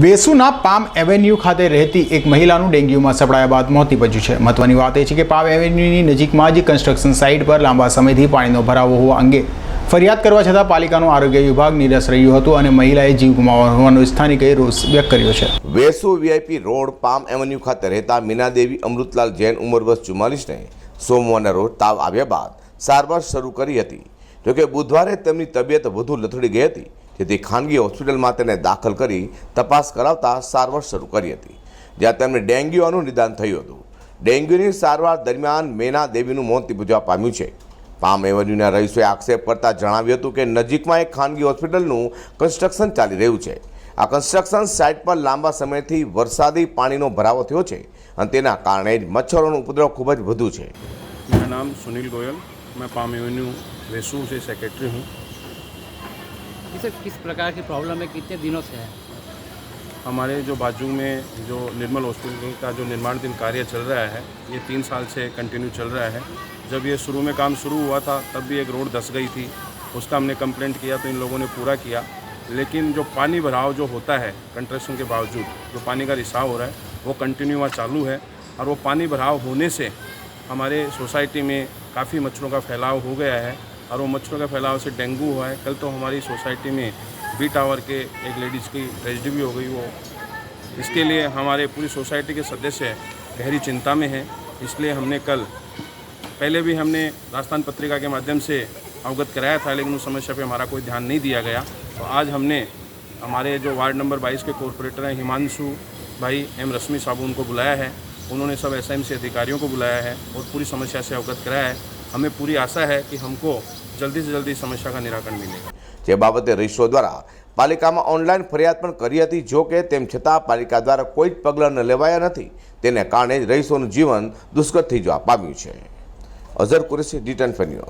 વેસુના palm avenue ખાતે રહેતી એક મહિલાનું ડેન્ગ્યુમાં સપડાયા બાદ મોત નિપજ્યું છે. મહત્વની વાત એ છે કે પામ એવેન્યુની નજીકમાં જ કન્સ્ટ્રક્શન સાઇટ પર લાંબા સમયથી પાણીનો ભરાવો હોવા અંગે ફરિયાદ કરવા છતાં પાલિકાનું આરોગ્ય વિભાગ નિરસ રહ્યું હતું અને મહિલાએ જીવ ગુમાવવાનો હોવાનો સ્થાનિકોએ રોષ વ્યક્ત કર્યો છે. Vesu VIP road palm avenue ખાતે રહેતા મીનાદેવી અમૃતલાલ જૈન ઉંમર વર્ષ ચુમ્માલીસને સોમવારના રોજ તાવ આવ્યા બાદ સારવાર શરૂ કરી હતી. જોકે બુધવારે તેમની તબિયત વધુ લથડી ગઈ હતી. જેથી ખાનગી હોસ્પિટલમાં તેને દાખલ કરી તપાસ કરાવતા સારવાર શરૂ કરી હતી, જ્યાં તેમને ડેન્ગ્યુનું નિદાન થયું હતું. ડેન્ગ્યુની સારવાર દરમિયાન મેના દેવીનું મોત નિપજવા પામ્યું છે. પામ એવન્યુના રહીશોએ આક્ષેપ કરતાં જણાવ્યું હતું કે નજીકમાં એક ખાનગી હોસ્પિટલનું કન્સ્ટ્રક્શન ચાલી રહ્યું છે. આ કન્સ્ટ્રક્શન સાઇટ પર લાંબા સમયથી વરસાદી પાણીનો ભરાવો થયો છે અને તેના કારણે જ મચ્છરોનો ઉપદ્રવ ખૂબ જ વધુ છે. મારું નામ સુનિલ ગોયલ. મેં પામ એવન્યુ વેસુ છે, સેક્રેટરી હું. इसे किस प्रकार की प्रॉब्लम है, कितने दिनों से है? हमारे जो बाजू में जो निर्मल हॉस्पिटल का जो निर्माणाधीन कार्य चल रहा है, ये तीन साल से कंटिन्यू चल रहा है। जब ये शुरू में काम शुरू हुआ था, तब भी एक रोड धस गई थी। उसका हमने कंप्लेंट किया तो इन लोगों ने पूरा किया। लेकिन जो पानी भराव जो होता है कंस्ट्रक्शन के बावजूद, जो पानी का रिसाव हो रहा है, वो कंटिन्यू वहाँ चालू है। और वो पानी भराव होने से हमारे सोसाइटी में काफ़ी मच्छरों का फैलाव हो गया है। और वो मच्छरों के फैलाव से डेंगू हुआ है। कल तो हमारी सोसाइटी में बी टावर के एक लेडीज़ की ट्रेजिडी भी हो गई। वो इसके लिए हमारे पूरी सोसाइटी के सदस्य गहरी चिंता में हैं। इसलिए हमने कल, पहले भी हमने राजस्थान पत्रिका के माध्यम से अवगत कराया था, लेकिन उस समस्या पे हमारा कोई ध्यान नहीं दिया गया। तो आज हमने हमारे जो वार्ड नंबर 22 के कॉरपोरेटर हैं हिमांशु भाई, एम रश्मि साहब उनको बुलाया है। उन्होंने सब एस अधिकारियों को बुलाया है और पूरी समस्या से अवगत कराया है। हमें पूरी आशा है कि हमको जल्दी से जल्दी समस्या का निराकरण मिलेगा જે બાબતે રહીશો દ્વારા પાલિકામાં ઓનલાઈન ફરિયાદ પણ કરી હતી જો કે તેમ છતાં પાલિકા દ્વારા કોઈ જ પગલાં ન લેવાયા નથી તેને કારણે જ રહીશોનું જીવન દુષ્કર થઈ જવા પામ્યું છે અઝર કુરેશી ડિટન ફેન્યુઝ